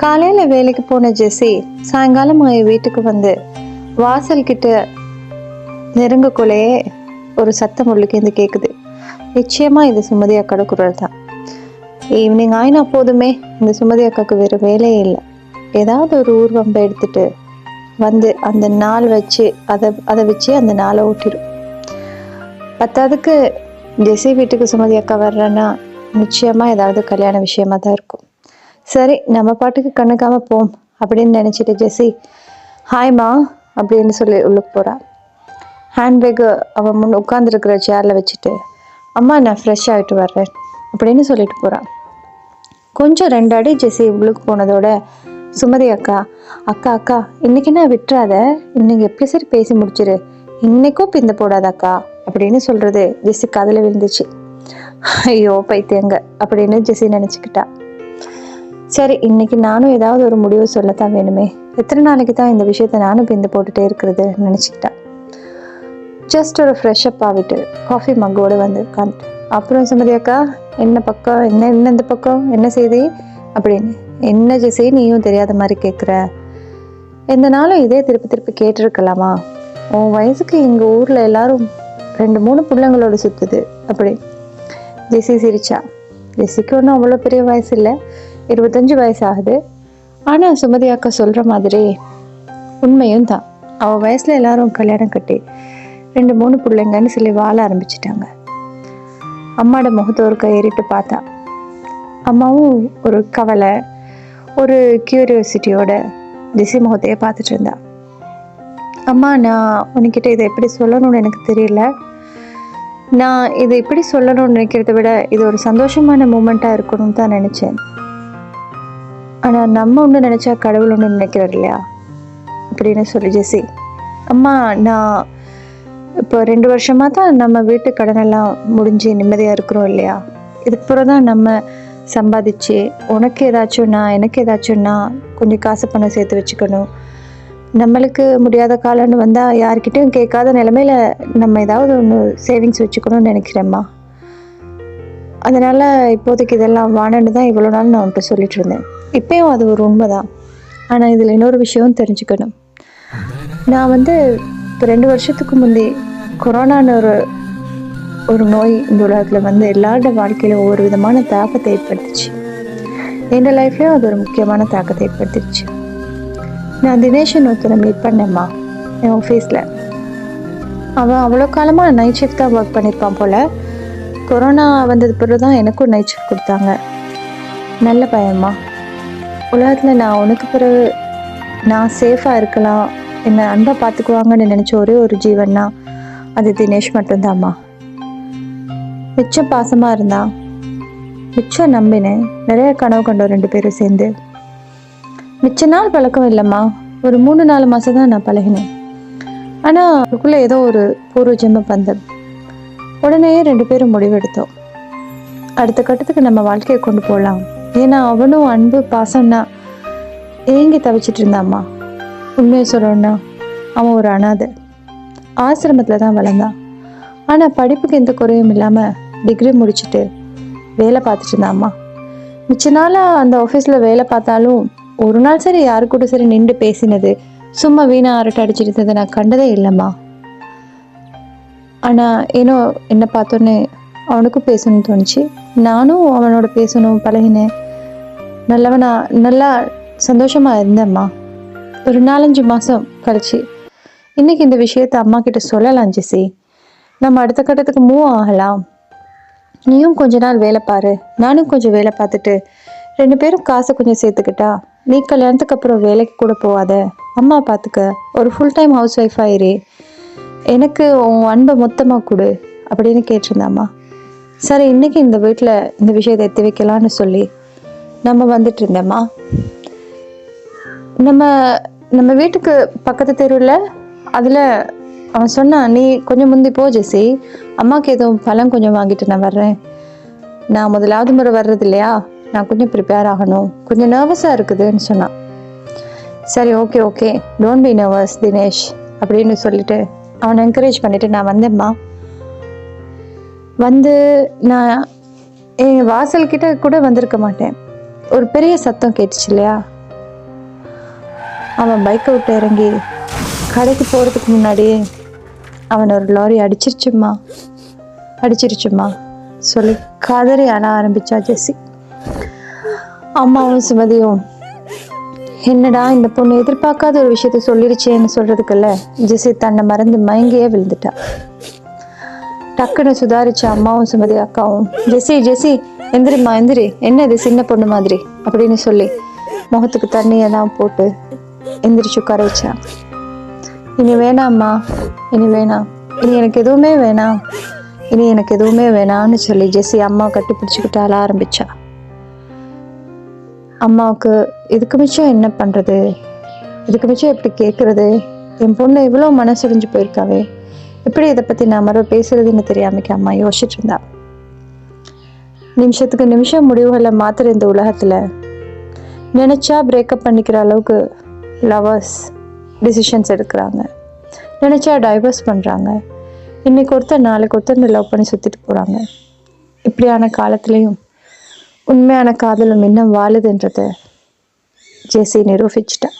காலையில் வேலைக்கு போன ஜெஸ்ஸி சாயங்காலம் வீட்டுக்கு வந்து வாசல் கிட்ட நெருங்கக்குள்ளேயே ஒரு சத்தம் உள்ளுக்கேந்து கேட்குது நிச்சயமா இது சுமதி அக்காட குரல் தான். ஈவினிங் ஆயினா போதுமே இந்த சுமதி அக்காவுக்கு வேறு வேலையே இல்லை. ஏதாவது ஒரு ஊர்வம்பை எடுத்துட்டு வந்து அந்த நாள் வச்சு அதை அதை வச்சு அந்த நாளை ஓட்டிடும் பத்தாவதுக்கு ஜெசி வீட்டுக்கு சுமதி அக்கா வர்றேன்னா நிச்சயமா ஏதாவது கல்யாண விஷயமா தான் இருக்கும். சரி நம்ம பாட்டுக்கு கண்ணுக்காம போம் அப்படின்னு நினச்சிட்டு ஜெஸ்ஸி ஹாய்மா அப்படின்னு சொல்லி உள்ளுக்கு போகிறான் ஹேண்ட்பேக்கு அவன் முன் உட்காந்துருக்கிற சேரில் வச்சுட்டு அம்மா நான் ஃப்ரெஷ் ஆகிட்டு வர்றேன் அப்படின்னு சொல்லிட்டு போகிறான் கொஞ்சம் ரெண்டு அடி ஜெஸ்ஸி உள்ளுக்கு போனதோட சுமதி அக்கா அக்கா அக்கா இன்னைக்கு நான் விட்டுறாத? இன்னைக்கு எப்படி சரி பேசி முடிச்சிரு? இன்னைக்கும் பிந்த போடாத அக்கா அப்படின்னு சொல்கிறது ஜெஸ்ஸி காதில் விழுந்துச்சு. ஐயோ பைத்தியங்க அப்படின்னு ஜெஸ்ஸி நினச்சிக்கிட்டா. சரி இன்னைக்கு நானும் ஏதாவது ஒரு முடிவு சொல்லத்தான் வேணுமே. எத்தனை நாளைக்கு தான் இந்த விஷயத்த நானும் பிந்து போட்டுட்டே இருக்கிறது நினச்சிக்கிட்டா. ஜஸ்ட் ஒரு ஃப்ரெஷ் அப் ஆகிட்டு காஃபி மக்கோடு வந்து உட்காந்து அப்புறம் சுமதி அக்கா என்ன பக்கம் என்ன என்ன இந்த பக்கம் என்ன செய்தி? அப்படின்னு என்ன ஜெசி நீயும் தெரியாத மாதிரி கேட்குற எந்த நாளும் இதே திருப்பி திருப்பி கேட்டிருக்கலாமா? உன் வயசுக்கு எங்கள் ஊரில் எல்லாரும் ரெண்டு மூணு பிள்ளைங்களோட சுற்றுது அப்படி ஜெசி சிரிச்சா. ஜெசிக்கு ஒன்றும் அவ்வளோ பெரிய வயசு இல்லை. இருபத்தஞ்சு வயசு ஆகுது ஆனால் சுமதி அக்கா சொல்கிற மாதிரி உண்மையும் தான். அவள் வயசில் எல்லாரும் கல்யாணம் கட்டி ரெண்டு மூணு பிள்ளைங்கன்னு சொல்லி வாழ ஆரம்பிச்சிட்டாங்க. அம்மாவோட முகத்தை ஒரு ஏறிட்டு பார்த்தா அம்மாவும் ஒரு கவலை ஒரு கியூரியோசிட்டியோட திசை முகத்தையே பார்த்துட்டு இருந்தா. அம்மா நான் உன்கிட்ட இதை எப்படி சொல்லணும்னு எனக்கு தெரியல. நான் இதை எப்படி சொல்லணும்னு நினைக்கிறத விட இது ஒரு சந்தோஷமான மூமெண்ட்டாக இருக்கணும்னு தான் நினச்சேன். ஆனால் நம்ம ஒன்று நினச்சா கடவுள் ஒன்று நினைக்கிறார் இல்லையா? அப்படின்னு சொல்லி ஜெசி அம்மா நான் இப்போ ரெண்டு வருஷமாக தான் நம்ம வீட்டு கடனெல்லாம் முடிஞ்சு நிம்மதியாக இருக்கிறோம் இல்லையா? இதுக்கப்புறம் தான் நம்ம சம்பாதிச்சு உனக்கு ஏதாச்சும் நான் எனக்கு ஏதாச்சும் நான் கொஞ்சம் காசு பணம் சேர்த்து வச்சுக்கணும். நம்மளுக்கு முடியாத காலம்னு வந்தால் யார்கிட்டையும் கேட்காத நிலமையில நம்ம ஏதாவது ஒன்று சேவிங்ஸ் வச்சுக்கணும்னு நினைக்கிறேம்மா. அதனால் இப்போதைக்கு இதெல்லாம் வானன்னு தான் இவ்வளோ நாள் நான் அவன்கிட்ட சொல்லிட்டு இருந்தேன். இப்பயும் அது ஒரு உண்மை தான் ஆனால் இதில் இன்னொரு விஷயம் தெரிஞ்சுக்கணும். நான் வந்து இப்போ ரெண்டு வருஷத்துக்கு முந்தி கொரோனான்னு ஒரு ஒரு நோய் இந்த உலகத்தில் வந்து எல்லாரோட வாழ்க்கையில் ஒவ்வொரு விதமான தாக்கத்தை ஏற்படுத்துச்சு. என் லைஃப்லேயும் அது ஒரு முக்கியமான தாக்கத்தை ஏற்படுத்திடுச்சு நான் தினேஷன் ஒருத்தரை மீட் பண்ணேம்மா என் ஆஃபீஸில் அவன் அவ்வளோ காலமாக நைட் ஷிஃப்ட் தான் ஒர்க் பண்ணியிருப்பான் போல். கொரோனா வந்தது பிறகு தான் எனக்கும் நைட் ஷிஃப்ட் கொடுத்தாங்க. நல்ல பையன்மா. உலகத்தில் நான் உனக்கு பிறகு நான் சேஃபாக இருக்கலாம். என்னை அன்பாக பார்த்துக்குவாங்கன்னு நினச்ச ஒரே ஒரு ஜீவன்னா அது தினேஷ் மட்டும்தாம்மா. மிச்சம் பாசமாக இருந்தான் மிச்சம் நம்பினேன் நிறைய கனவு கண்டோம் ரெண்டு பேரும் சேர்ந்து. மிச்ச நாள் பழக்கம் இல்லைம்மா. ஒரு மூணு நாலு மாதம் தான் நான் பழகினேன். ஆனால் அதுக்குள்ளே ஏதோ ஒரு பூர்வ ஜென்ம பந்தம். உடனே ரெண்டு பேரும் முடிவெடுத்தோம். அடுத்த கட்டத்துக்கு நம்ம வாழ்க்கையை கொண்டு போகலாம் ஏன்னா அவனும் அன்பு பாசம்னா ஏங்கி தவிச்சிட்டு இருந்தாம்மா உண்மையை சொல்லணும்னா அவன் ஒரு அனாதை. ஆசிரமத்தில் தான் வளர்ந்தான். ஆனால் படிப்புக்கு எந்த குறையும் இல்லாமல் டிகிரி முடிச்சுட்டு வேலை பார்த்துட்டு இருந்தாம்மா மிச்ச நாளாக அந்த ஆஃபீஸில் வேலை பார்த்தாலும் ஒரு நாள் சரி யாரு கூட சரி நின்று பேசினது சும்மா வீணா அரட்டை அடிச்சிட்டு இருந்ததை நான் கண்டதே இல்லைம்மா. ஆனால் ஏனோ என்னை பார்த்தோன்னே அவனுக்கும் பேசணும்னு தோணுச்சு. நானும் அவனோட பேசணும் பழகினேன். நல்லவனா நல்லா சந்தோஷமாக இருந்தேம்மா. ஒரு நாலஞ்சு மாதம் கழிச்சு. இன்னைக்கு இந்த விஷயத்த அம்மா கிட்ட சொல்லலாம் ஜெசி நம்ம அடுத்த கட்டத்துக்கு மூவ் ஆகலாம். நீயும் கொஞ்ச நாள் வேலை பாரு. நானும் கொஞ்சம் வேலை பார்த்துட்டு ரெண்டு பேரும் காசை கொஞ்சம் சேர்த்துக்கிட்டா நீ கல்யாணத்துக்கு அப்புறம் வேலைக்கு கூட போகாத. அம்மா பார்த்துக்க ஒரு ஃபுல் டைம் ஹவுஸ் ஒய்ஃப் ஆயிரு. எனக்கு உன் அன்பை மொத்தமாக கொடு அப்படின்னு கேட்டிருந்தாம்மா. சரி இன்னைக்கு இந்த வீட்டில் இந்த விஷயத்தை எத்தி வைக்கலான்னு சொல்லி நம்ம வந்துட்டு இருந்தோமா நம்ம நம்ம வீட்டுக்கு பக்கத்து தெருவில் அதில் அவன் சொன்னான் நீ கொஞ்சம் முந்தி போ ஜெசி அம்மாவுக்கு எதுவும் பழம் கொஞ்சம் வாங்கிட்டு நான் வர்றேன். நான் முதலாவது முறை வர்றது இல்லையா? நான் கொஞ்சம் ப்ரிப்பேர் ஆகணும். கொஞ்சம் நர்வஸாக இருக்குதுன்னு சொன்னான் சரி okay okay don't be nervous Dinesh அப்படின்னு சொல்லிட்டு அவனை என்கரேஜ் பண்ணிட்டு நான் வந்தேம்மா. வந்து நான் என் வாசல்கிட்ட கூட வந்திருக்க மாட்டேன். ஒரு பெரிய சத்தம் கேட்டுச்சு இல்லையா? அவன் பைக்கை விட்டு இறங்கி கடைக்கு போகிறதுக்கு முன்னாடியே அவன் ஒரு லாரி அடிச்சிருச்சுமா அடிச்சிருச்சுமா சொல்லி கதறி அழ ஆரம்பிச்சா ஜெஸ்ஸி. அம்மாவும் சுமதியும் என்னடா இந்த பொண்ணு எதிர்பார்க்காத ஒரு விஷயத்த சொல்லிருச்சேன்னு சொல்கிறதுக்குள்ள ஜெஸ்ஸி தன்னை மறந்து மயங்கியே விழுந்துட்டா. டக்குன்னு சுதாரிச்ச அம்மாவும் சுமதி அக்காவும் ஜெஸ்ஸி ஜெஸ்ஸி எந்திரிம்மா எந்திரி. என்ன இது சின்ன பொண்ணு மாதிரி? அப்படின்னு சொல்லி முகத்துக்கு தண்ணியெல்லாம் போட்டு எந்திரிச்சு உட்கார வச்சா இனி வேணாம்மா இனி வேணாம். இனி எனக்கு எதுவுமே வேணாம். இனி எனக்கு எதுவுமே வேணாம்னு சொல்லி ஜெஸ்ஸி அம்மா கட்டி பிடிச்சிக்கிட்டு அழ ஆரம்பிச்சா. அம்மாவுக்கு இதுக்கு மிச்சம் என்ன பண்ணுறது இதுக்கு மிச்சம் எப்படி கேட்குறது என் பொண்ணு இவ்வளோ மனசுடைஞ்சு போயிருக்காவே. எப்படி இதை பற்றி நான் மறுபடியும் பேசுறதுன்னு தெரியாமக்கு அம்மா யோசிச்சுட்டு இருந்தா. நிமிஷத்துக்கு நிமிஷம் முடிவுகளை மாத்திர இந்த உலகத்தில் நினச்சா பிரேக்கப் பண்ணிக்கிற அளவுக்கு லவர்ஸ் டிசிஷன்ஸ் எடுக்கிறாங்க. நினச்சா டைவர்ஸ் பண்ணுறாங்க இன்னைக்கு ஒருத்தர் நாளைக்கு ஒருத்தர் லவ் பண்ணி சுற்றிட்டு போகிறாங்க இப்படியான காலத்துலேயும் உண்மையான காதலும் இன்னும் வாழுதுன்றதை ஜேசி நிரூபிச்சிட்டா.